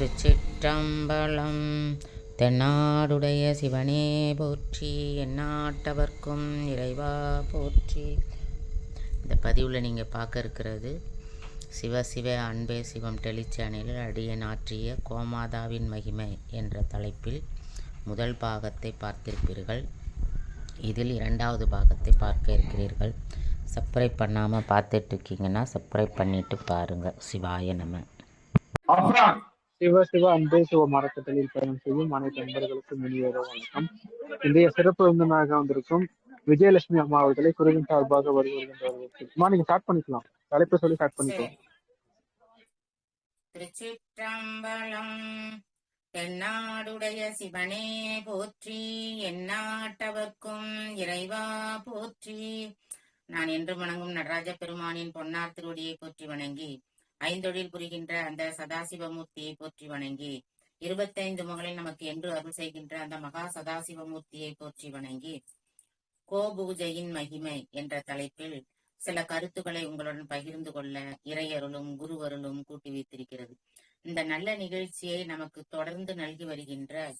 திருச்சிற்றம்பலம். தென்னாடுடைய சிவனே போற்றி எந்நாட்டவர்க்கும் இறைவா போற்றி. இந்த பதிவில் நீங்கள் பார்க்க இருக்கிறது சிவ சிவ அன்பே சிவம் டெலிச்சேனலில் அடியன் ஆற்றிய கோமாதாவின் மகிமை என்ற தலைப்பில் முதல் பாகத்தை பார்த்திருப்பீர்கள். இதில் இரண்டாவது பாகத்தை பார்க்க இருக்கிறீர்கள். சப்ஸ்கிரைப் பண்ணாமல் பார்த்துட்ருக்கீங்கன்னா சப்ஸ்கிரைப் பண்ணிட்டு பாருங்கள் சிவாய நம்ம சிவ சிவ அன்பே சிவ மரக்கட்டளில் பயணம் செய்யும் அனைத்து நண்பர்களுக்கும் இனியதோ வணக்கம். இன்றைய சிறப்பு விருந்தினராக வந்திருக்கும் விஜயலட்சுமி அம்மா அவர்களை குருவின் சார்பாக வருகின்றவர்களுக்கு நீங்க ஸ்டார்ட் பண்ணிக்கலாம். தலைப்பு சொல்லி ஸ்டார்ட் பண்ணிக்கலாம். திருச்சிற்றம்பலம். தென்னாடுடைய சிவனே போற்றி எந்நாட்டவர்க்கும் இறைவா போற்றி. நான் என்று வணங்கும் நடராஜ பெருமானின் பொன்னார் திருவடியை போற்றி வணங்கி ஐந்தொழில் புரிகின்ற அந்த சதாசிவமூர்த்தியை போற்றி வணங்கி இருபத்தைந்து முகளில் நமக்கு என்று அருள் செய்கின்ற அந்த மகா சதாசிவமூர்த்தியை போற்றி வணங்கி கோபூஜையின் மகிமை என்ற தலைப்பில் சில கருத்துக்களை உங்களுடன் பகிர்ந்து கொள்ள இறையருளும் குருவருளும் கூட்டி வைத்திருக்கிறது. இந்த நல்ல நிகழ்ச்சியை நமக்கு தொடர்ந்து நல்கி வருகின்ற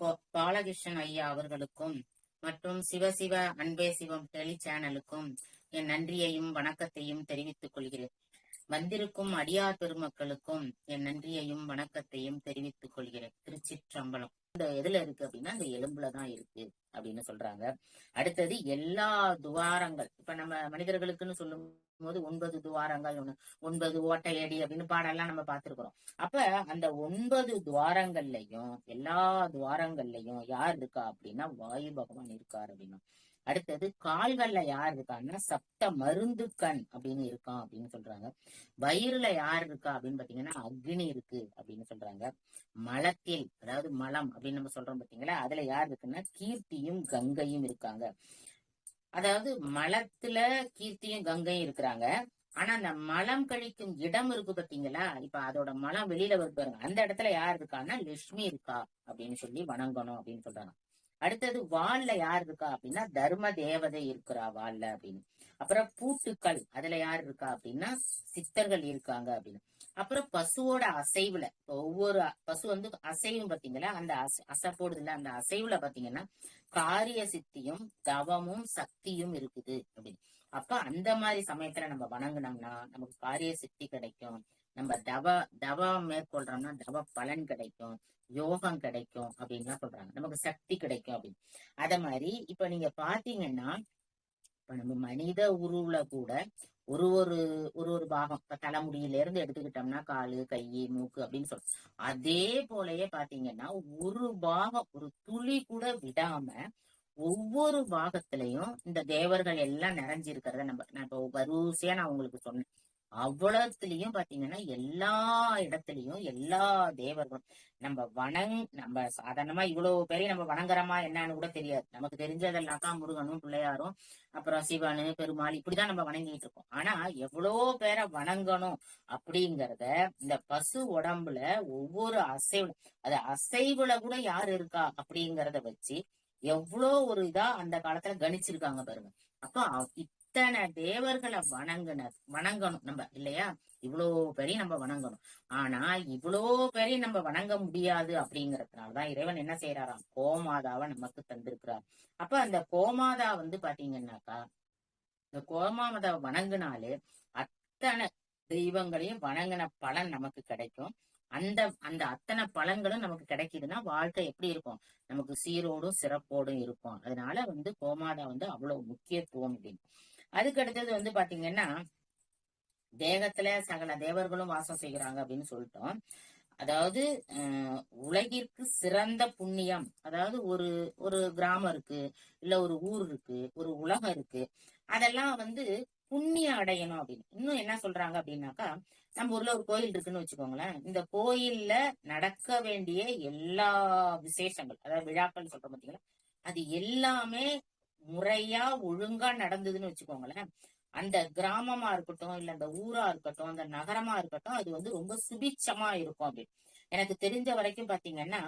கோ- பாலகிருஷ்ணன் ஐயா அவர்களுக்கும் மற்றும் சிவசிவ அன்பே சிவம் டெலி சேனலுக்கும் என் நன்றியையும் வணக்கத்தையும் தெரிவித்துக் கொள்கிறேன். வந்திருக்கும் அடியார் பெருமக்களுக்கும் என் நன்றியையும் வணக்கத்தையும் தெரிவித்துக் கொள்கிறேன். திருச்சிற்றம்பலம். இந்த எதுல இருக்கு அப்படின்னா இந்த எலும்புலதான் இருக்கு அப்படின்னு சொல்றாங்க. அடுத்தது எல்லா துவாரங்கள். இப்ப நம்ம மனிதர்களுக்குன்னு சொல்லும் போது ஒன்பது துவாரங்கள் ஒண்ணு ஒன்பது ஓட்டையடி அப்படின்னு பாடெல்லாம் நம்ம பார்த்திருக்கிறோம். அப்ப அந்த ஒன்பது துவாரங்கள்லயும் எல்லா துவாரங்கள்லயும் யார் இருக்கா அப்படின்னா வாயு பகவான் இருக்கார் அப்படின்னா அடுத்தது கால்கள்ல யார் இருக்காங்கன்னா சப்த மருந்து கண் அப்படின்னு இருக்கான் அப்படின்னு சொல்றாங்க. வயிறுல யார் இருக்கா அப்படின்னு பாத்தீங்கன்னா அக்னி இருக்கு அப்படின்னு சொல்றாங்க. மலத்தில் அதாவது மலம் அப்படின்னு நம்ம சொல்றோம் பாத்தீங்களா அதுல யார் இருக்குன்னா கீர்த்தியும் கங்கையும் இருக்காங்க. அதாவது மலத்துல கீர்த்தியும் கங்கையும் இருக்கிறாங்க. ஆனா அந்த மலம் கழிக்கும் இடம் இருக்கு பாத்தீங்களா இப்ப அதோட மலம் வெளியில வருது பாருங்க. அந்த இடத்துல யார் இருக்கான்னா லட்சுமி இருக்கா அப்படின்னு சொல்லி வணங்கணும் அப்படின்னு சொல்றாங்க. அடுத்தது வால்ல யார் இருக்கா அப்படின்னா தர்ம தேவதை இருக்கிறா வால்ல அப்படின்னு. அப்புறம் பூட்டுக்கள் அதுல யார் இருக்கா அப்படின்னா சித்தர்கள் இருக்காங்க அப்படின்னு. அப்புறம் பசுவோட அசைவுல ஒவ்வொரு பசு வந்து அசைவும் பாத்தீங்களா அந்த அசை போடுதுல அந்த அசைவுல பாத்தீங்கன்னா காரிய சித்தியும் தவமும் சக்தியும் இருக்குது அப்படின்னு. அப்ப அந்த மாதிரி சமயத்துல நம்ம வணங்குனோம்னா நமக்கு காரிய சித்தி கிடைக்கும். நம்ம தவ தவம் மேற்கொள்றோம்னா தவ பலன் கிடைக்கும் யோகம் கிடைக்கும் அப்படின்லாம் சொல்றாங்க. நமக்கு சக்தி கிடைக்கும் அப்படின்னு. அத மாதிரி இப்ப நீங்க பாத்தீங்கன்னா இப்ப நம்ம மனித உருவுல கூட ஒரு ஒரு ஒரு ஒரு பாகம் இப்ப தலைமுடியில இருந்து எடுத்துக்கிட்டோம்னா காலு கை மூக்கு அப்படின்னு சொல்றோம். அதே போலயே பாத்தீங்கன்னா ஒரு பாகம் ஒரு துளி கூட விடாம ஒவ்வொரு பாகத்திலையும் இந்த தேவர்கள் எல்லாம் நிறைஞ்சிருக்கிறத நம்ம நான் இப்போ வரிசையா நான் உங்களுக்கு சொன்னேன். அவ்வளவுலயும் பாத்தீங்கன்னா எல்லா இடத்துலயும் எல்லா தேவர்களும் நம்ம வணங் நம்ம சாதாரணமா இவ்வளவு பேரையும் நம்ம வணங்குறோமா என்னன்னு கூட தெரியாது. நமக்கு தெரிஞ்சதெல்லாம் தான் முருகனும் பிள்ளையாரும் அப்புறம் சிவனு பெருமாள் இப்படிதான் நம்ம வணங்கிட்டு இருக்கோம். ஆனா எவ்வளோ பேரை வணங்கணும் அப்படிங்கிறத இந்த பசு உடம்புல ஒவ்வொரு அசைவு அது அசைவுல கூட யார் இருக்கா அப்படிங்கிறத வச்சு எவ்வளோ ஒரு இதா அந்த காலத்துல கணிச்சிருக்காங்க பாருங்க. அப்ப இத்தனை தேவர்களை வணங்குன வணங்கணும் நம்ம இல்லையா? இவ்வளோ பேரையும் நம்ம வணங்கணும். ஆனா இவ்வளோ பேரையும் நம்ம வணங்க முடியாது அப்படிங்கறதுனாலதான் இறைவன் என்ன செய்யறாராம் கோமாதாவை நமக்கு தந்திருக்கிறார். அப்ப அந்த கோமாதா வந்து பாத்தீங்கன்னாக்கா இந்த கோமாதாவை வணங்குனாலே அத்தனை தெய்வங்களையும் வணங்கின பலன் நமக்கு கிடைக்கும். அந்த அந்த அத்தனை பலன்களும் நமக்கு கிடைக்குதுன்னா வாழ்க்கை எப்படி இருக்கும்? நமக்கு சீரோடும் சிறப்போடும் இருக்கும். அதனால வந்து கோமாதா வந்து அவ்வளவு முக்கியத்துவம் அப்படின்னு அதுக்கு அடுத்தது வந்து பாத்தீங்கன்னா தேகத்துல சகல தேவர்களும் வாசம் செய்கிறாங்க அப்படின்னு சொல்லிட்டோம். அதாவது உலகிற்கு சிறந்த புண்ணியம் அதாவது ஒரு ஒரு கிராமம் இருக்கு இல்ல ஒரு ஊர் இருக்கு ஒரு உலகம் இருக்கு அதெல்லாம் வந்து புண்ணியம் அடையணும் அப்படின்னு. இன்னும் என்ன சொல்றாங்க அப்படின்னாக்கா நம்ம ஊர்ல ஒரு கோயில் இருக்குன்னு வச்சுக்கோங்களேன். இந்த கோயில்ல நடக்க வேண்டிய எல்லா விசேஷங்கள் அதாவது விழாக்கள் சொல்றோம் பாத்தீங்களா அது எல்லாமே முறையா ஒழுங்கா நடந்ததுன்னு வச்சுக்கோங்களேன். அந்த கிராமமா இருக்கட்டும் இல்ல அந்த ஊரா இருக்கட்டும் அந்த நகரமா இருக்கட்டும் அது வந்து ரொம்ப சுபிச்சமா இருக்கும் அப்படின்னு எனக்கு தெரிஞ்ச வரைக்கும் பாத்தீங்கன்னா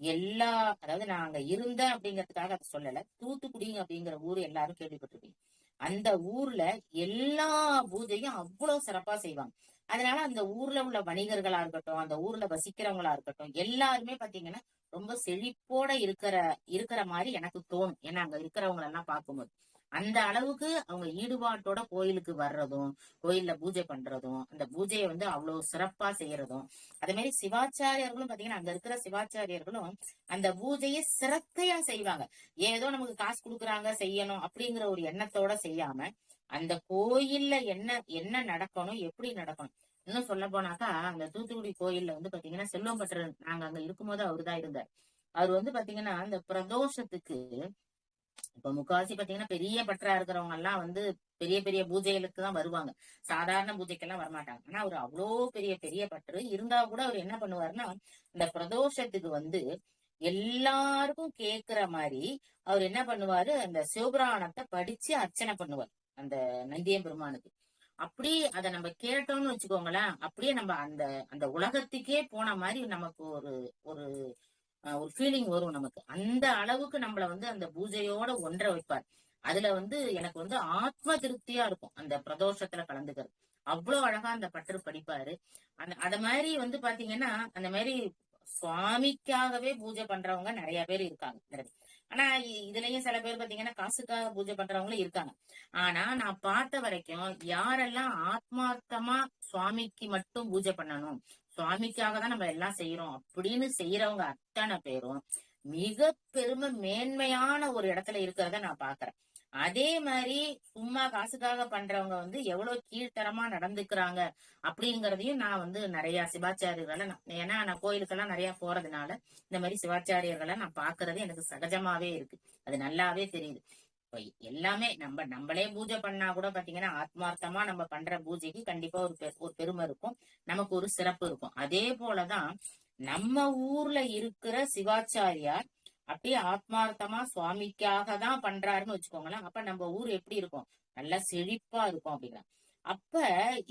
எல்லா அதாவது நான் அங்க இருந்தேன் அப்படிங்கறதுக்காக அதை சொல்லல. தூத்துக்குடி அப்படிங்கிற ஊர் எல்லாரும் கேள்விப்பட்டிருக்கீங்க அந்த ஊர்ல எல்லா பூஜையும் அவ்வளவு சிறப்பா செய்வாங்க. அதனால அந்த ஊர்ல உள்ள வணிகர்களா இருக்கட்டும் அந்த ஊர்ல வசிக்கிறவங்களா இருக்கட்டும் எல்லாருமே பாத்தீங்கன்னா ரொம்ப செழிப்போட இருக்கிற இருக்கிற மாதிரி எனக்கு தோணும். ஏன்னா அங்க இருக்கிறவங்க எல்லாம் பார்க்கும்போது. அந்த அளவுக்கு அவங்க ஈடுபாட்டோட கோயிலுக்கு வர்றதும் கோயில்ல பூஜை பண்றதும் அந்த பூஜையை வந்து அவ்வளவு சிறப்பா செய்யறதும் அதே மாதிரி சிவாச்சாரியர்களும் பாத்தீங்கன்னா அங்க இருக்கிற சிவாச்சாரியர்களும் அந்த பூஜையை சிரத்தையா செய்வாங்க. ஏதோ நமக்கு காசு கொடுக்குறாங்க செய்யணும் அப்படிங்கிற ஒரு எண்ணத்தோட செய்யாம அந்த கோயில்ல என்ன என்ன நடக்கணும் எப்படி நடக்கணும் இன்னும் சொல்ல போனாக்கா அந்த தூத்துக்குடி கோயில்ல வந்து பாத்தீங்கன்னா செல்வம் பட்டர் நாங்க அங்க இருக்கும்போது அவருதான் இருந்தார். அவர் வந்து பாத்தீங்கன்னா அந்த பிரதோஷத்துக்கு இப்ப முக்காவாசி பாத்தீங்கன்னா பெரிய பற்றா இருக்கிறவங்க எல்லாம் வந்து பெரிய பெரிய பூஜைகளுக்கு தான் வருவாங்க. சாதாரண பூஜைக்கெல்லாம் வரமாட்டாங்க. ஆனா அவர் அவ்வளோ பெரிய பெரிய பற்று. இருந்தா கூட அவர் என்ன பண்ணுவாருன்னா இந்த பிரதோஷத்துக்கு வந்து எல்லாருக்கும் கேக்குற மாதிரி அவர் என்ன பண்ணுவாரு அந்த சிவபுராணத்தை படிச்சு அர்ச்சனை பண்ணுவார். அந்த நந்தியம் பெருமானுக்கு அப்படியே அதை நம்ம கேட்டோம்னு வச்சுக்கோங்களேன் அப்படியே நம்ம அந்த அந்த உலகத்துக்கே போன மாதிரி நமக்கு ஒரு ஒரு ஒரு ஃபீலிங் வரும் நமக்கு. அந்த அளவுக்கு நம்மள வந்து அந்த பூஜையோட ஒன்றை வைப்பார். அதுல வந்து எனக்கு வந்து ஆத்ம திருப்தியா இருக்கும் அந்த பிரதோஷத்துல கலந்துக்கிறது. அவ்வளவு அழகா அந்த பற்று படிப்பாரு. அந்த அத மாதிரி வந்து பாத்தீங்கன்னா அந்த மாதிரி சுவாமிக்காகவே பூஜை பண்றவங்க நிறைய பேர் இருக்காங்க. ஆனா இதுலயும் சில பேர் பாத்தீங்கன்னா காசுக்காக பூஜை பண்றவங்களும் இருக்காங்க. ஆனா நான் பார்த்த வரைக்கும் யாரெல்லாம் ஆத்மார்த்தமா சுவாமிக்கு மட்டும் பூஜை பண்ணணும் சுவாமிக்காக தான் நம்ம எல்லாம் செய்யறோம் அப்படின்னு செய்யறவங்க அத்தனை பேரும் மிக பெருமை மேன்மையான ஒரு இடத்துல இருக்கிறத நான் பாக்குறேன். அதே மாதிரி சும்மா காசுக்காக பண்றவங்க வந்து எவ்வளவு கீழ்த்தரமா நடந்துக்கிறாங்க அப்படிங்கறதையும் நான் வந்து நிறைய சிவாச்சாரியர்களை நான் ஏன்னா நான் கோயிலுக்கெல்லாம் நிறைய போறதுனால இந்த மாதிரி சிவாச்சாரியர்களை நான் பாக்குறது எனக்கு சகஜமாவே இருக்கு. அது நல்லாவே தெரியுது. எல்லாமே நம்ம நம்மளே பூஜை பண்ணா கூட பாத்தீங்கன்னா ஆத்மார்த்தமா நம்ம பண்ற பூஜைக்கு கண்டிப்பா ஒரு ஒரு பெருமை இருக்கும். நமக்கு ஒரு சிறப்பு இருக்கும். அதே போலதான் நம்ம ஊர்ல இருக்கிற சிவாச்சாரியார் அப்படியே ஆத்மார்த்தமா சுவாமிக்காக தான் பண்றாருன்னு வச்சுக்கோங்களேன். அப்ப நம்ம ஊர் எப்படி இருக்கும்? நல்லா செழிப்பா இருக்கும் அப்படின்னா. அப்ப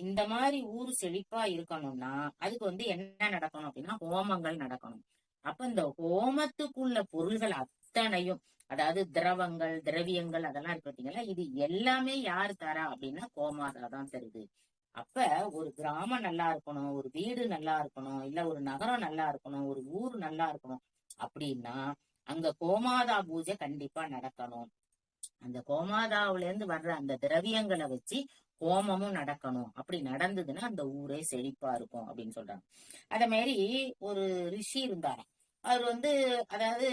இந்த மாதிரி ஊர் செழிப்பா இருக்கணும்னா அதுக்கு வந்து என்ன நடக்கணும் அப்படின்னா ஹோமங்கள் நடக்கணும். அப்ப இந்த ஹோமத்துக்குள்ள பொருள்கள் அத்தனையும் அதாவது திரவங்கள் திரவியங்கள் அதெல்லாம் இருக்கு பார்த்தீங்களா? இது எல்லாமே யாரு தரா அப்படின்னா கோமாதா தான் தருது. அப்ப ஒரு கிராமம் நல்லா இருக்கணும் ஒரு வீடு நல்லா இருக்கணும் இல்ல ஒரு நகரம் நல்லா இருக்கணும் ஒரு ஊர் நல்லா இருக்கணும் அப்படின்னா அங்க கோமாதா பூஜை கண்டிப்பா நடக்கணும். அந்த கோமாதாவுல இருந்து வர்ற அந்த திரவியங்களை வச்சு கோமமும் நடக்கணும். அப்படி நடந்ததுன்னா அந்த ஊரே செழிப்பா இருக்கும் அப்படின்னு சொல்றாங்க. அத மாதிரி ஒரு ரிஷி இருந்தாராம் அவர் வந்து அதாவது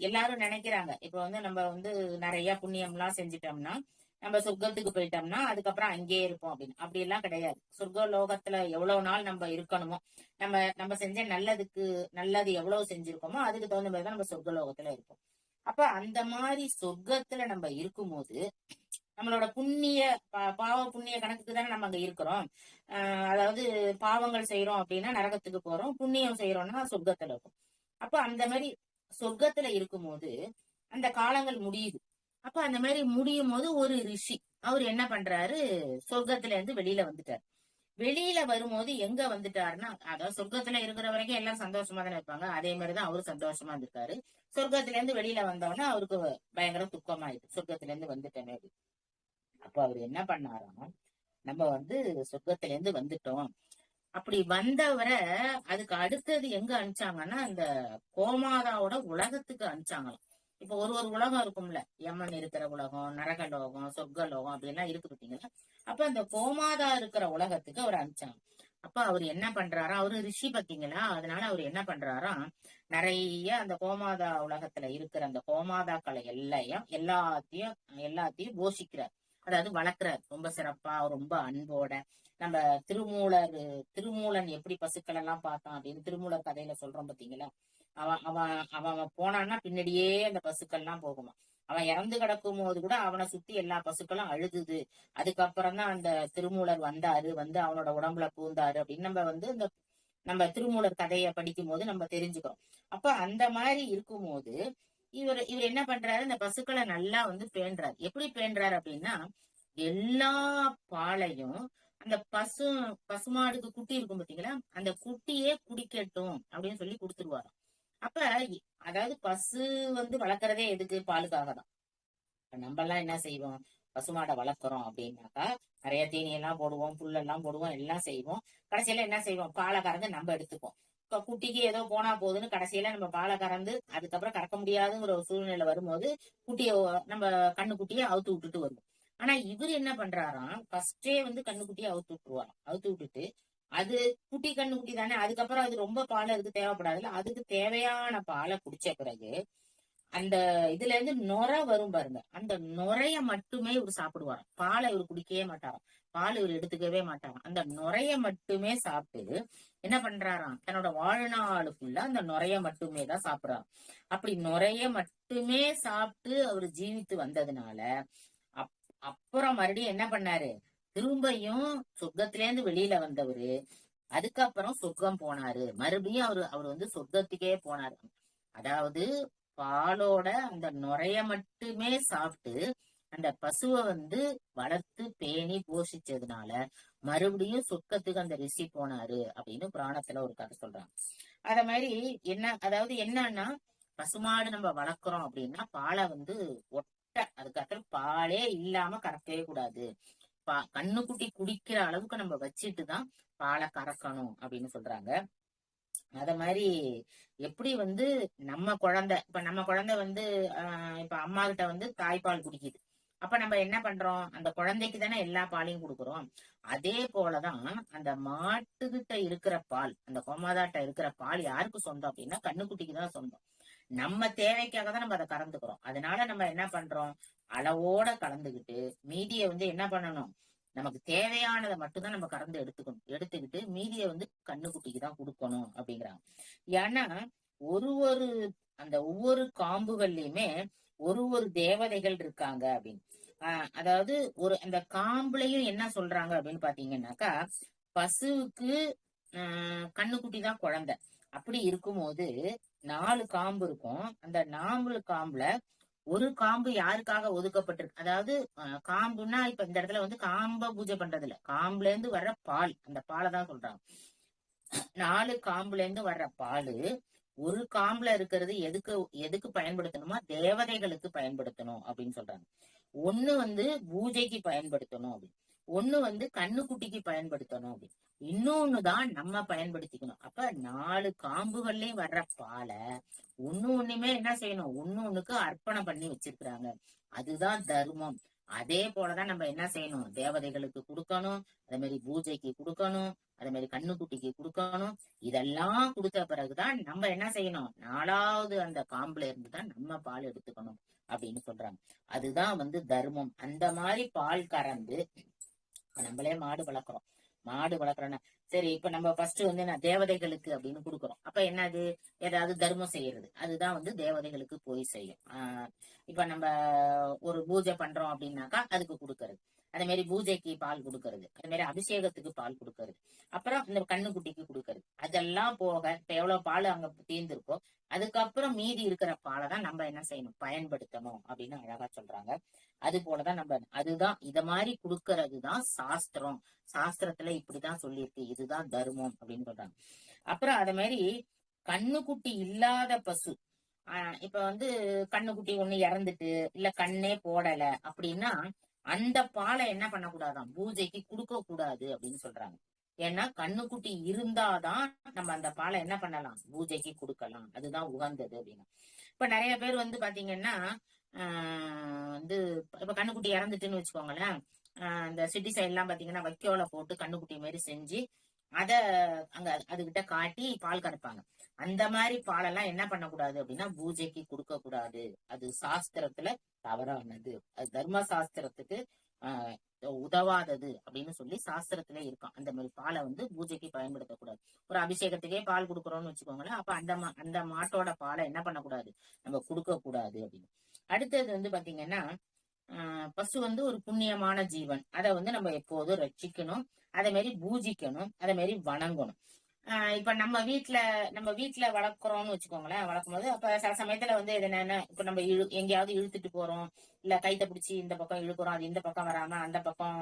எல்லாரும் நினைக்கிறாங்க. இப்ப வந்து நம்ம வந்து நிறைய புண்ணியம் எல்லாம் செஞ்சிட்டோம்னா நம்ம சொர்க்கத்துக்கு போயிட்டோம்னா அதுக்கப்புறம் அங்கேயே இருப்போம் அப்படின்னு. அப்படி எல்லாம் கிடையாது. சொர்க்க லோகத்துல எவ்வளவு நாள் நம்ம இருக்கணுமோ நம்ம நம்ம செஞ்ச நல்லதுக்கு நல்லது எவ்வளவு செஞ்சிருக்கோமோ அதுக்கு தகுந்த மாதிரி தான் நம்ம சொர்க்க லோகத்துல இருப்போம். அப்ப அந்த மாதிரி சொர்க்கத்துல நம்ம இருக்கும்போது நம்மளோட புண்ணிய பா- பாவ புண்ணிய கணக்குக்கு தானே நம்ம அங்க இருக்கிறோம். ஆஹ் அதாவது பாவங்கள் செய்யறோம் அப்படின்னா நரகத்துக்கு போறோம் புண்ணியம் செய்யறோம்னா சொர்க்கத்துல இருக்கும். அப்ப அந்த மாதிரி சொர்க்கத்துல இருக்கும்போது அந்த காலங்கள் முடியுது. அப்ப அந்த மாதிரி முடியும் போது ஒரு ரிஷி அவர் என்ன பண்றாரு? சொர்க்கத்துல இருந்து வெளியில வந்துட்டார். வெளியில வரும்போது எங்க வந்துட்டாருன்னா அதாவது சொர்க்கத்துல இருக்கிற வரைக்கும் எல்லாம் சந்தோஷமா தானே இருப்பாங்க. அதே மாதிரிதான் அவரு சந்தோஷமா இருந்திருக்காரு. சொர்க்கத்துல இருந்து வெளியில வந்தோடனே அவருக்கு பயங்கர துக்கமாயிடுச்சு சொர்க்கத்துல இருந்து வந்துட்டேனே அப்படின்னு. அப்ப அவர் என்ன பண்ணாராம்? நம்ம வந்து சொர்க்கத்துல இருந்து வந்துட்டோம். அப்படி வந்தவரை அதுக்கு அடுத்தது எங்க அனுப்பிச்சாங்கன்னா அந்த கோமாதாவோட உலகத்துக்கு அனுப்பிச்சாங்களாம். இப்ப ஒரு ஒரு உலகம் இருக்கும்ல. யமன் இருக்கிற உலகம் நரகலோகம் சொர்க்கலோகம் அப்படிலாம் இருக்கு பார்த்தீங்களா? அப்ப அந்த கோமாதா இருக்கிற உலகத்துக்கு அவர் அனுப்பிச்சாங்க. அப்ப அவர் என்ன பண்றாரா? அவரு ரிஷி பாத்தீங்களா அதனால அவர் என்ன பண்றாராம் நிறைய அந்த கோமாதா உலகத்துல இருக்கிற அந்த கோமாதாக்களை எல்லையும் எல்லாத்தையும் எல்லாத்தையும் போஷிக்கிறார். அதாவது வளர்க்கிறார். ரொம்ப சிறப்பா ரொம்ப அன்போட. நம்ம திருமூலர் திருமூலன் எப்படி பசுக்கள் எல்லாம் பார்த்தோம் அப்படின்னு திருமூலர் கதையில சொல்றோம் பாத்தீங்களா அவன் அவன் அவன் போனான்னா பின்னாடியே அந்த பசுக்கள்லாம் போகுமா? அவன் இறந்து கிடக்கும் போது கூட அவனை சுத்தி எல்லா பசுக்களும் அழுதுது அதுக்கப்புறம் தான் அந்த திருமூலர் வந்தாரு வந்து அவனோட உடம்புல பூந்தாரு அப்படின்னு நம்ம வந்து இந்த நம்ம திருமூலர் கதையை படிக்கும் போது நம்ம தெரிஞ்சுக்கிறோம். அப்ப அந்த மாதிரி இருக்கும்போது இவர் இவர் என்ன பண்றாரு? இந்த பசுக்களை நல்லா வந்து பேண்றாரு. எப்படி பேண்றாரு அப்படின்னா எல்லா பாலையும் அந்த பசு பசுமாடுக்கு குட்டி இருக்கும் பாத்தீங்களா? அந்த குட்டியே குடிக்கட்டும் அப்படின்னு சொல்லி கொடுத்துருவாராம். அப்ப அதாவது பசு வந்து வளர்க்கறதே எதுக்கு? பாலுக்காக தான் நம்ம எல்லாம் என்ன செய்வோம்? பசுமாடை வளர்க்குறோம் அப்படின்னாக்கா நிறைய தீனி எல்லாம் போடுவோம் புல்லெல்லாம் போடுவோம் எல்லாம் செய்வோம். கடைசியில என்ன செய்வோம்? பாலை கறந்து நம்ம எடுத்துப்போம். இப்ப குட்டிக்கு ஏதோ போனா போகுதுன்னு கடைசியில நம்ம பாலை கறந்து அதுக்கப்புறம் கறக்க முடியாதுங்கிற ஒரு சூழ்நிலை வரும்போது குட்டிய நம்ம கண்ணு குட்டியை அவுத்து விட்டுட்டு வருவோம். ஆனா இவர் என்ன பண்றாராம்? ஃபர்ஸ்டே வந்து கண்ணு குட்டியை அவுத்து விட்டுருவாராம். அவுத்து விட்டுட்டு அது குட்டி கண்ணு குட்டி தானே? அதுக்கப்புறம் அது ரொம்ப பால் அதுக்கு தேவைப்படாதுல்ல அதுக்கு தேவையான பாலை குடிச்ச பிறகு அந்த இதுல இருந்து நுர வரும் பாருங்க. அந்த நுரைய மட்டுமே இவர் சாப்பிடுவாராம் பாலை இவர் குடிக்கவே மாட்டாராம் பால் இவர் எடுத்துக்கவே மாட்டாராம் அந்த நுரைய மட்டுமே சாப்பிட்டு என்ன பண்றாராம்? தன்னோட வாழ்நாளுக்குள்ள அந்த நுரைய மட்டுமே தான் சாப்பிடுறாராம் அப்படி நுரைய மட்டுமே சாப்பிட்டு அவர் ஜீவித்து வந்ததுனால அப்- அப்புறம் மறுபடியும் என்ன பண்ணாரு? திரும்பியும் சொர்க்கத்திலேருந்து வெளியில வந்தவரு அதுக்கப்புறம் சொர்க்கம் போனாரு. மறுபடியும் அவரு அவர் வந்து சொர்க்கத்துக்கே போனாரு. அதாவது பாலோட அந்த நுரைய மட்டுமே சாப்பிட்டு அந்த பசுவை வந்து வளர்த்து பேணி போஷிச்சதுனால மறுபடியும் சொர்க்கத்துக்கு அந்த ரிஷி போனாரு அப்படின்னு புராணத்துல ஒரு கதை சொல்றாங்க. அத மாதிரி என்ன அதாவது என்னன்னா பசுமாடு நம்ம வளர்க்குறோம் அப்படின்னா பாலை வந்து ஒட்ட அதுக்கப்புறம் பாலே இல்லாம கறக்கவே கூடாது. பா கண்ணுக்குட்டி குடிக்கிற அளவுக்கு நம்ம வச்சுட்டு தான் பாலை கறக்கணும் அப்படின்னு சொல்றாங்க. அத மாதிரி எப்படி வந்து நம்ம குழந்தை இப்ப நம்ம குழந்தை வந்து ஆஹ் இப்ப அம்மா கிட்ட வந்து தாய்ப்பால் குடிக்குது. அப்ப நம்ம என்ன பண்றோம்? அந்த குழந்தைக்கு தானே எல்லா பாலையும் கொடுக்குறோம். அதே போலதான் அந்த மாட்டுக்கிட்ட இருக்கிற பால் அந்த கோமாதாட்ட இருக்கிற பால் யாருக்கு சொந்தம் அப்படின்னா கண்ணுக்குட்டிக்கு தான் சொந்தம். நம்ம தேவைக்காக தான் நம்ம அதை கறந்துக்கிறோம். அதனால நம்ம என்ன பண்றோம்? அளவோட கலந்துக்கிட்டு மீதியை வந்து என்ன பண்ணணும்? நமக்கு தேவையானதை மட்டும்தான் நம்ம கறந்து எடுத்துக்கணும். எடுத்துக்கிட்டு மீதியை வந்து கண்ணுக்குட்டிக்கு தான் கொடுக்கணும் அப்படிங்கிறாங்க. ஏன்னா ஒரு ஒரு அந்த ஒவ்வொரு காம்புகள்லயுமே ஒரு ஒரு தேவதைகள் இருக்காங்க அப்படின்னு. ஆஹ் அதாவது ஒரு அந்த காம்புலையும் என்ன சொல்றாங்க அப்படின்னு பாத்தீங்கன்னாக்கா பசுவுக்கு ஆஹ் கண்ணுக்குட்டி தான் குழந்தை. அப்படி இருக்கும்போது நாலு காம்பு இருக்கும். அந்த நாலு காம்புல ஒரு காம்பு யாருக்காக ஒதுக்கப்பட்டிருக்கு? அதாவது காம்புன்னா இப்ப இந்த இடத்துல வந்து காம்ப பூஜை பண்றது இல்ல காம்புல இருந்து வர்ற பால். அந்த பாலை தான் சொல்றாங்க. நாலு காம்புல இருந்து வர்ற பால் ஒரு காம்புல இருக்கிறது எதுக்கு எதுக்கு பயன்படுத்தணுமா? தேவதைகளுக்கு பயன்படுத்தணும் அப்படின்னு சொல்றாங்க. ஒண்ணு வந்து பூஜைக்கு பயன்படுத்தணும் அப்படின்னு. ஒண்ணு வந்து கண்ணுக்குட்டிக்கு பயன்படுத்தணும் அப்படின்னு இன்னொன்னுதான் நம்ம பயன்படுத்திக்கணும். அப்ப நாலு காம்புகள்லயும் வர்ற பாலை ஒண்ணு ஒண்ணுமே என்ன செய்யணும்? ஒண்ணு ஒண்ணுக்கு அர்ப்பணம் பண்ணி வச்சிருக்கிறாங்க. அதுதான் தர்மம். அதே போலதான் நம்ம என்ன செய்யணும்? தேவதைகளுக்கு கொடுக்கணும். அதே மாதிரி பூஜைக்கு கொடுக்கணும். அதே மாதிரி கண்ணுக்குட்டிக்கு கொடுக்கணும். இதெல்லாம் கொடுத்த பிறகுதான் நம்ம என்ன செய்யணும்? நாலாவது அந்த காம்புல இருந்துதான் நம்ம பால் எடுத்துக்கணும் அப்படின்னு சொல்றாங்க. அதுதான் வந்து தர்மம். அந்த மாதிரி பால் கறந்து நம்மளே மாடு வளர்க்குறோம். மாடு வளர்க்குறோன்னா சரி இப்ப நம்ம ஃபர்ஸ்ட் வந்து நான் தேவதைகளுக்கு அப்படின்னு கொடுக்குறோம். அப்ப என்னது? ஏதாவது தர்மம் செய்யறது. அதுதான் வந்து தேவதைகளுக்கு போய் செய்யும். ஆஹ் இப்ப நம்ம ஒரு பூஜை பண்றோம் அப்படின்னாக்கா அதுக்கு கொடுக்கறது. அதே மாதிரி பூஜைக்கு பால் கொடுக்கறது அதே மாதிரி அபிஷேகத்துக்கு பால் கொடுக்கறது அப்புறம் இந்த கண்ணுக்குட்டிக்கு கொடுக்கறது. அதெல்லாம் போக இப்ப எவ்வளவு பால் அங்க தீர்ந்திருக்கோ அதுக்கப்புறம் மீதி இருக்கிற பாலை தான் நம்ம என்ன செய்யணும்? பயன்படுத்தணும் அப்படின்னு அழகா சொல்றாங்க. அது போலதான் நம்ம அதுதான் இத மாதிரி கொடுக்கறது தான் சாஸ்திரம். சாஸ்திரத்துல இப்படிதான் சொல்லியிருக்கு. இதுதான் தர்மம் அப்படின்னு சொல்றாங்க. அப்புறம் அத மாதிரி கண்ணுக்குட்டி இல்லாத பசு. ஆஹ் இப்ப வந்து கண்ணுக்குட்டி ஒண்ணு இறந்துட்டு இல்ல கண்ணே போடல அப்படின்னா அந்த பாலை என்ன பண்ணக்கூடாதாம்? பூஜைக்கு கொடுக்க கூடாது அப்படின்னு சொல்றாங்க. ஏன்னா கண்ணுக்குட்டி இருந்தாதான் நம்ம அந்த பாலை என்ன பண்ணலாம்? பூஜைக்கு கொடுக்கலாம். அதுதான் உகந்தது அப்படின்னு. இப்ப நிறைய பேர் வந்து பாத்தீங்கன்னா ஆஹ் வந்து இப்ப கண்ணுக்குட்டி இறந்துட்டுன்னு வச்சுக்கோங்களேன். இந்த சிட்டி சைடு எல்லாம் பாத்தீங்கன்னா வைக்கோல போட்டு கண்ணுக்குட்டி மாதிரி செஞ்சு அத அங்க அதுகிட்ட காட்டி பால் கறப்பாங்க. அந்த மாதிரி பாலெல்லாம் என்ன பண்ணக்கூடாது அப்படின்னா பூஜைக்கு கொடுக்க கூடாது அது சாஸ்திரத்துல தவறானது. அது தர்ம சாஸ்திரத்துக்கு ஆஹ் உதவாதது அப்படின்னு சொல்லி சாஸ்திரத்துல இருக்கும். அந்த மாதிரி பாலை வந்து பூஜைக்கு பயன்படுத்தக்கூடாது. ஒரு அபிஷேகத்துக்கே பால் கொடுக்குறோம்னு வச்சுக்கோங்களேன் அப்ப அந்த மா- அந்த மாட்டோட பாலை என்ன பண்ணக்கூடாது? நம்ம கொடுக்க கூடாது அப்படின்னு. அடுத்தது வந்து பாத்தீங்கன்னா ஆஹ் பசு வந்து ஒரு புண்ணியமான ஜீவன். அதை வந்து நம்ம எப்போதும் ரட்சிக்கணும். அதே மாதிரி பூஜிக்கணும். அதே மாதிரி வணங்கணும். இப்ப நம்ம வீட்டுல நம்ம வீட்டுல வளர்க்குறோம்னு வச்சுக்கோங்களேன் வளர்க்கும் போது அப்ப சில சமயத்துல வந்து இது என்னன்னா இப்ப நம்ம இழு எங்கேயாவது இழுத்துட்டு போறோம் இல்ல கைத்த பிடிச்சி இந்த பக்கம் இழுக்கிறோம் அது இந்த பக்கம் வராம அந்த பக்கம்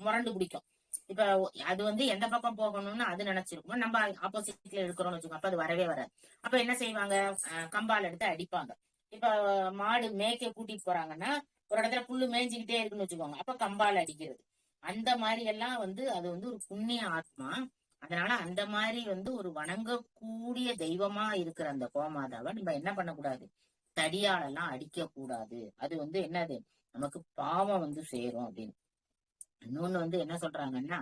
முரண்டு பிடிக்கும். இப்ப அது வந்து எந்த பக்கம் போகணும்னு அது நினைச்சிருக்கும். நம்ம ஆப்போசிட்ல இழுக்கிறோம்னு வச்சுக்கோங்க அப்ப அது வரவே வராது. அப்ப என்ன செய்வாங்க? கம்பால் எடுத்து அடிப்பாங்க. இப்ப மாடு மேய்க்க கூட்டிட்டு போறாங்கன்னா ஒரு இடத்துல புல்லு மேய்ஞ்சுக்கிட்டே இருக்குன்னு வச்சுக்கோங்க அப்ப கம்பால் அடிக்கிறது. அந்த மாதிரி எல்லாம் வந்து அது வந்து ஒரு புண்ணிய ஆத்மா. அதனால அந்த மாதிரி வந்து ஒரு வணங்கக்கூடிய தெய்வமா இருக்கிற அந்த கோமாதாவை நம்ம என்ன பண்ணக்கூடாது? தடியாலெல்லாம் அடிக்க கூடாது அது வந்து என்னது? நமக்கு பாவம் வந்து சேரும் அப்படின்னு. இன்னொன்னு வந்து என்ன சொல்றாங்கன்னா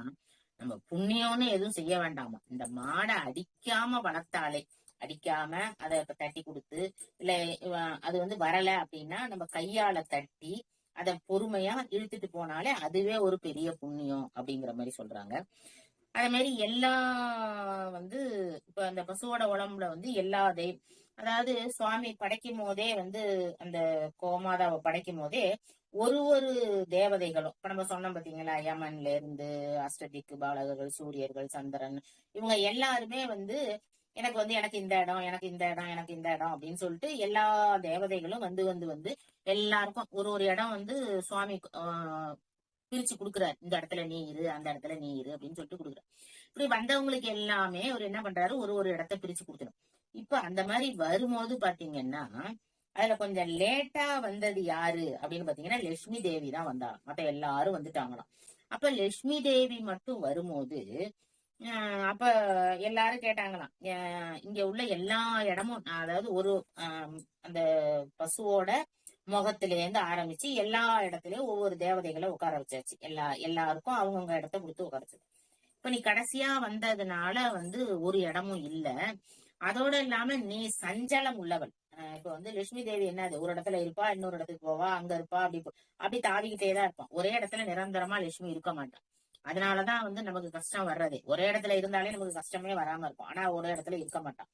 நம்ம புண்ணியம்னு எதுவும் செய்ய வேண்டாமா? இந்த மாடை அடிக்காம வளர்த்தாலே அடிக்காம அதை இப்ப தட்டி கொடுத்து இல்ல அது வந்து வரல அப்படின்னா நம்ம கையால தட்டி அதை பொறுமையா இழுத்துட்டு போனாலே அதுவே ஒரு பெரிய புண்ணியம் அப்படிங்கிற மாதிரி சொல்றாங்க. அதே மாதிரி எல்லா வந்து இப்ப அந்த பசுவோட உடம்புல வந்து எல்லா அதாவது சுவாமி படைக்கும் போதே வந்து அந்த கோமாதாவை படைக்கும் போதே ஒரு ஒரு தேவதைகளும் இப்ப நம்ம சொன்னோம் பாத்தீங்களா யமன்ல இருந்து அஷ்டதிக்கு பாலகர்கள் சூரியர்கள் சந்திரன் இவங்க எல்லாருமே வந்து எனக்கு வந்து எனக்கு இந்த இடம் எனக்கு இந்த இடம் எனக்கு இந்த இடம் அப்படின்னு சொல்லிட்டு எல்லா தேவதைகளும் வந்து வந்து வந்து எல்லாருக்கும் ஒரு ஒரு இடம் வந்து சுவாமி ஆஹ், பிரிச்சு கொடுக்குறாரு இந்த இடத்துல நீ இரு அந்த இடத்துல நீ இரு அப்படின்னு சொல்லிட்டு கொடுக்குறாரு இப்படி வந்தவங்களுக்கு எல்லாமே அவர் என்ன பண்றாரு? ஒரு ஒரு இடத்த பிரிச்சு கொடுத்துடும் இப்ப அந்த மாதிரி வரும்போது பாத்தீங்கன்னா அதுல கொஞ்சம் லேட்டா வந்தது யாரு அப்படின்னு பாத்தீங்கன்னா லட்சுமி தேவி தான் வந்தாங்க மத்த எல்லாரும் வந்துட்டாங்களாம். அப்ப லட்சுமி தேவி மட்டும் வரும்போது ஆஹ் அப்ப எல்லாரும் கேட்டாங்களாம் இங்க உள்ள எல்லா இடமும் அதாவது ஒரு ஆஹ் அந்த பசுவோட முகத்துல இருந்து ஆரம்பிச்சு எல்லா இடத்துலயும் ஒவ்வொரு தேவதைகளை உட்கார வச்சாச்சு. எல்லா எல்லாருக்கும் அவங்கவுங்க இடத்த கொடுத்து உட்காரச்சது இப்ப நீ கடைசியா வந்ததுனால வந்து ஒரு இடமும் இல்ல. அதோட இல்லாம நீ சஞ்சலம் உள்ளவள். ஆஹ் இப்ப வந்து லட்சுமி தேவி என்னது ஒரு இடத்துல இருப்பா இன்னொரு இடத்துக்கு போவா அங்க இருப்பா அப்படி அப்படி தாவிக்கிட்டே தான் இருப்பான் ஒரே இடத்துல நிரந்தரமா லட்சுமி இருக்க மாட்டான் அதனாலதான் வந்து நமக்கு கஷ்டம் வர்றதே. ஒரே இடத்துல இருந்தாலே நமக்கு கஷ்டமே வராம இருக்கும். ஆனா ஒரு இடத்துல இருக்க மாட்டான்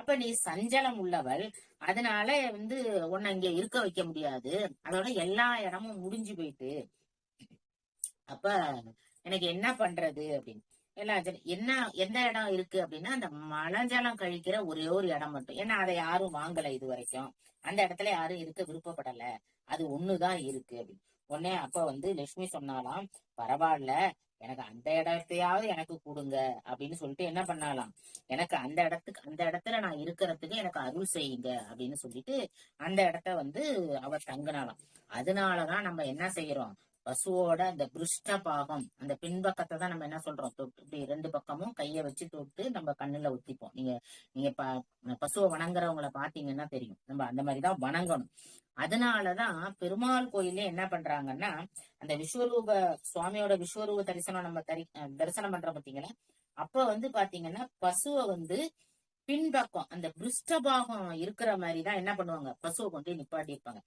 அப்ப நீ சஞ்சலம் உள்ளவள். அதனால வந்து உன்னை இங்க இருக்க வைக்க முடியாது. அதோட எல்லா இடமும் முடிஞ்சு போயிட்டு. அப்ப எனக்கு என்ன பண்றது அப்படின்னு. எல்லா என்ன எந்த இடம் இருக்கு அப்படின்னா அந்த மலஜலம் கழிக்கிற ஒரே ஒரு இடம் மட்டும். ஏன்னா அதை யாரும் வாங்கல இது வரைக்கும். அந்த இடத்துல யாரும் இருக்க விருப்பப்படல. அது ஒண்ணுதான் இருக்கு அப்படின்னு. உடனே அப்ப வந்து லட்சுமி சொன்னாலாம் பரவாயில்ல. எனக்கு அந்த இடத்தையாவது எனக்கு கொடுங்க அப்படின்னு சொல்லிட்டு என்ன பண்ணலாம்? எனக்கு அந்த இடத்துக்கு அந்த இடத்துல நான் இருக்கிறதுக்கு எனக்கு அருள் செய்யுங்க அப்படின்னு சொல்லிட்டு அந்த இடத்த வந்து அவ தங்கினாலாம் அதனாலதான் நம்ம என்ன செய்யறோம்? பசுவோட அந்த பிருஷ்ட பாகம் அந்த பின்பக்கத்தை தான் நம்ம என்ன சொல்றோம் தொட்டு இப்படி ரெண்டு பக்கமும் கைய வச்சு தொட்டு நம்ம கண்ணுல ஒத்திப்போம். நீங்க நீங்க ப- பசுவை வணங்குறவங்கள பாத்தீங்கன்னா தெரியும். நம்ம அந்த மாதிரிதான் வணங்கணும். அதனாலதான் பெருமாள் கோயிலே என்ன பண்றாங்கன்னா அந்த விஸ்வரூப சுவாமியோட விஸ்வரூப தரிசனம் நம்ம தரி தரிசனம் பண்றோம் பாத்தீங்களா அப்ப வந்து பாத்தீங்கன்னா பசுவை வந்து பின்பக்கம் அந்த பிருஷ்டபாகம் இருக்கிற மாதிரி தான் என்ன பண்ணுவாங்க? பசுவை கொண்டு நிப்பாட்டி இருப்பாங்க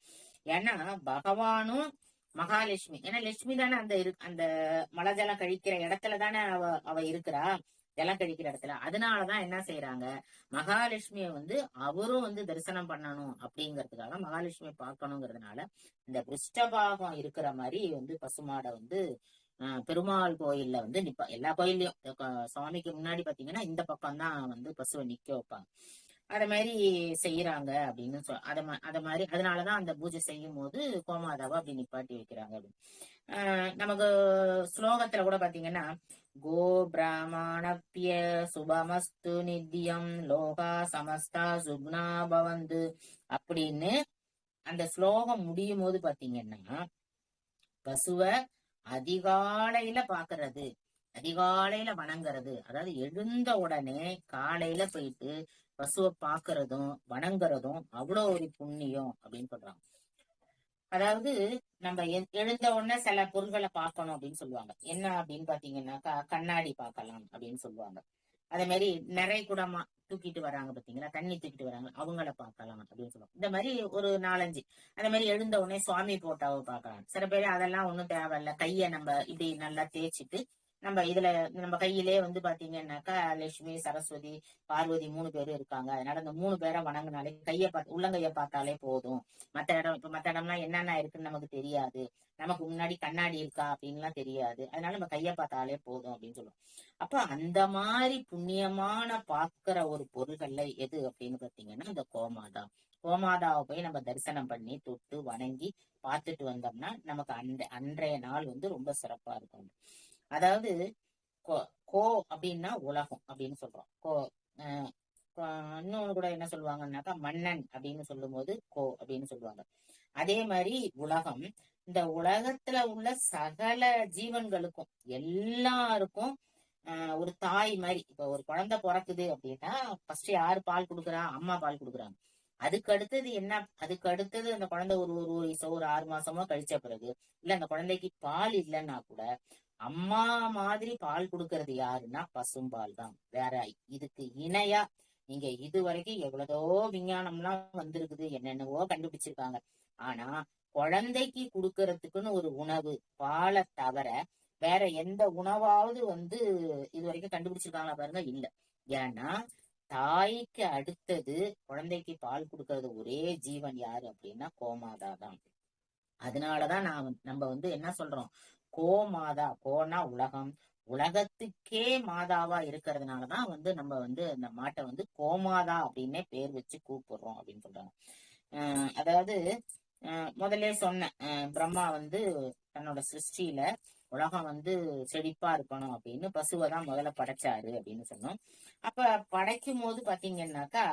ஏன்னா பகவானும் மகாலட்சுமி. ஏன்னா லட்சுமி தானே அந்த இரு அந்த மலை ஜலம் கழிக்கிற இடத்துல தானே அவ அவ இருக்கிறா. ஜலம் கழிக்கிற இடத்துல. அதனாலதான் என்ன செய்யறாங்க மகாலட்சுமிய வந்து அவரும் வந்து தரிசனம் பண்ணணும் அப்படிங்கறதுக்காக மகாலட்சுமியை பார்க்கணுங்கிறதுனால இந்த பிருஷ்டபாகம் இருக்கிற மாதிரி வந்து பசுமாடை வந்து ஆஹ், பெருமாள் கோயில்ல வந்து நிப்பா. எல்லா கோயில்லயும். சுவாமிக்கு முன்னாடி பாத்தீங்கன்னா இந்த பக்கம் தான் வந்து பசுவை நிக்க வைப்பாங்க. அத மாதிரி செய்யறாங்க அப்படின்னு சொல் அத அத மாதிரி அதனாலதான் அந்த பூஜை செய்யும் போது கோமாதாவை அப்படி நிப்பாட்டி வைக்கிறாங்க அப்படின்னு. ஆஹ் நமக்கு ஸ்லோகத்துல கூட பாத்தீங்கன்னா கோ பிராமணப்பிய சுபமஸ்து நித்தியம் லோகா சமஸ்தா சுக்னா பவந்து அப்படின்னு அந்த ஸ்லோகம் முடியும் போது பாத்தீங்கன்னா பசுவ அதிகாலையில பாக்குறது அதிகாலையில வணங்குறது அதாவது எழுந்த உடனே காலையில போயிட்டு பசுவை பாக்குறதும் வணங்குறதும் அவ்வளோ ஒரு புண்ணியம் அப்படின்னு சொல்றாங்க. அதாவது நம்ம எழுந்த உடனே சில பொருள்களை பார்க்கணும் அப்படின்னு சொல்லுவாங்க. என்ன அப்படின்னு பாத்தீங்கன்னாக்கா கண்ணாடி பார்க்கலாம் அப்படின்னு சொல்லுவாங்க. அதே மாதிரி நிறை கூடமா தூக்கிட்டு வராங்க பாத்தீங்களா தண்ணி தூக்கிட்டு வராங்க அவங்கள பார்க்கலாம் அப்படின்னு சொல்லுவாங்க. இந்த மாதிரி ஒரு நாலஞ்சு. அதே மாதிரி எழுந்த உடனே சுவாமி போட்டாவை பார்க்கலாம். சில பேர் அதெல்லாம் ஒண்ணும் தேவையில்ல. கைய நம்ம இப்படி நல்லா தேய்ச்சிட்டு நம்ம இதுல நம்ம கையிலே வந்து பாத்தீங்கன்னாக்கா லட்சுமி சரஸ்வதி பார்வதி மூணு பேரும் இருக்காங்க. அதனால அந்த மூணு பேரை வணங்கினாலே கைய பார்த்து உள்ளங்கைய பார்த்தாலே போதும். மத்த இடம் இப்ப மத்த இடம்லாம் என்னென்ன இருக்குன்னு நமக்கு தெரியாது. நமக்கு முன்னாடி கண்ணாடி இருக்கா அப்படின்லாம் தெரியாது. அதனால நம்ம கைய பார்த்தாலே போதும் அப்படின்னு சொல்லுவோம். அப்ப அந்த மாதிரி புண்ணியமான பாக்குற ஒரு பொருள்கள்ல எது அப்படின்னு பாத்தீங்கன்னா இந்த கோமாதா. கோமாதாவை போய் நம்ம தரிசனம் பண்ணி தொட்டு வணங்கி பார்த்துட்டு வந்தோம்னா நமக்கு அந்த அன்றைய நாள் வந்து ரொம்ப சிறப்பா இருக்கும். அதாவது கோ கோ அப்படின்னா உலகம் அப்படின்னு சொல்றோம். கோ ஆஹ் இன்னொன்னு கூட என்ன சொல்லுவாங்கன்னாக்கா மன்னன் அப்படின்னு சொல்லும்போது கோ அப்படின்னு சொல்லுவாங்க. அதே மாதிரி உலகம் இந்த உலகத்துல உள்ள சகல ஜீவன்களுக்கும் எல்லாருக்கும் ஆஹ் ஒரு தாய் மாதிரி இப்ப ஒரு குழந்தை பிறக்குது அப்படின்னா ஃபர்ஸ்ட் யாரு பால் கொடுக்குறா? அம்மா பால் கொடுக்குறாங்க. அதுக்கு அடுத்தது என்ன? அதுக்கு அடுத்தது அந்த குழந்தை ஒரு ஒரு வயசோ ஒரு ஆறு மாசமோ கழிச்ச பிறகு இல்ல அந்த குழந்தைக்கு பால் இல்லைன்னா கூட அம்மா மாதிரி பால் கொடுக்கறது யாருன்னா பசும்பால் தான். வேற இதுக்கு இணையா நீங்க இது வரைக்கும் எவ்வளதோ விஞ்ஞானம்லாம் வந்திருக்குது என்னென்னவோ கண்டுபிடிச்சிருக்காங்க. ஆனா குழந்தைக்கு கொடுக்கறதுக்குன்னு ஒரு உணவு பாலை தவிர வேற எந்த உணவாவது வந்து இது வரைக்கும் கண்டுபிடிச்சிருக்காங்களா பாருங்க இல்ல. ஏன்னா தாய்க்கு அடுத்தது குழந்தைக்கு பால் கொடுக்கறது ஒரே ஜீவன் யாரு அப்படின்னா கோமாதா தான். அதனாலதான் நான் நம்ம வந்து என்ன சொல்றோம்? கோமாதா கோனா உலகம். உலகத்துக்கே மாதாவா இருக்கிறதுனாலதான் வந்து நம்ம வந்து அந்த மாட்டை வந்து கோமாதா அப்படின்னே பேர் வச்சு கூப்பிடுறோம் அப்படின்னு சொல்றாங்க. அஹ் அதாவது அஹ் முதல்ல சொன்னேன் அஹ் பிரம்மா வந்து தன்னோட சிருஷ்டியில உலகம் வந்து செழிப்பா இருக்கணும் அப்படின்னு பசுவை தான் முதல்ல படைச்சாரு அப்படின்னு சொன்னோம். அப்ப படைக்கும் போது பாத்தீங்கன்னாக்கா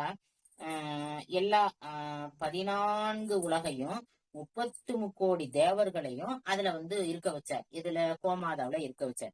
ஆஹ் எல்லா ஆஹ் பதினான்கு உலகையும் முப்பத்து முக்கோடி தேவர்களையும் அதுல வந்து இருக்க வச்சார். இதுல கோமாதாவுல இருக்க வச்சார்.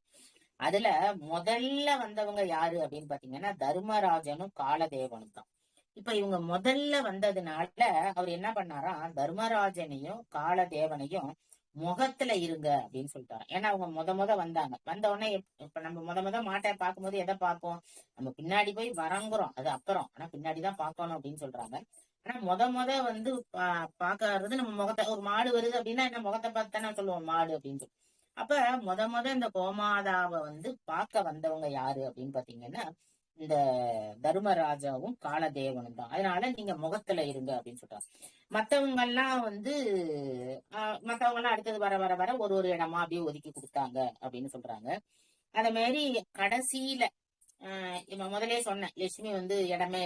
அதுல முதல்ல வந்தவங்க யாரு அப்படின்னு பாத்தீங்கன்னா தர்மராஜனும் காலதேவனும் தான். இப்ப இவங்க முதல்ல வந்ததுனால அவர் என்ன பண்ணாரா தர்மராஜனையும் காலதேவனையும் முகத்துல இருங்க அப்படின்னு சொல்லிட்டாரு. ஏன்னா அவங்க முத முத வந்தாங்க. வந்த உடனே இப்ப- இப்ப நம்ம முத முத மாட்டை பார்க்கும்போது எதை பார்ப்போம்? நம்ம பின்னாடி போய் வரங்குறோம். அது அப்புறம். ஆனா பின்னாடிதான் பார்க்கணும் அப்படின்னு சொல்றாங்க. ஆனா முத முத வந்து பா- பாக்கறது நம்ம முகத்தை ஒரு மாடு வருது அப்படின்னா என்ன முகத்தை பார்த்து தானே சொல்லுவோம் மாடு அப்படின்னு. சொல்லி அப்ப முத முத இந்த கோமாதாவை வந்து பார்க்க வந்தவங்க யாரு அப்படின்னு பாத்தீங்கன்னா இந்த தர்மராஜாவும் காலதேவனும் தான். அதனால நீங்க முகத்துல இருங்க அப்படின்னு சொல்றாங்க. மத்தவங்க எல்லாம் வந்து ஆஹ் மத்தவங்க எல்லாம் அடுத்தது வர வர வர ஒரு ஒரு இடமா அப்படியே ஒதுக்கி கொடுத்தாங்க அப்படின்னு சொல்றாங்க. அதே மாதிரி கடைசியில ஆஹ் முதலே சொன்னேன் லட்சுமி வந்து இடமே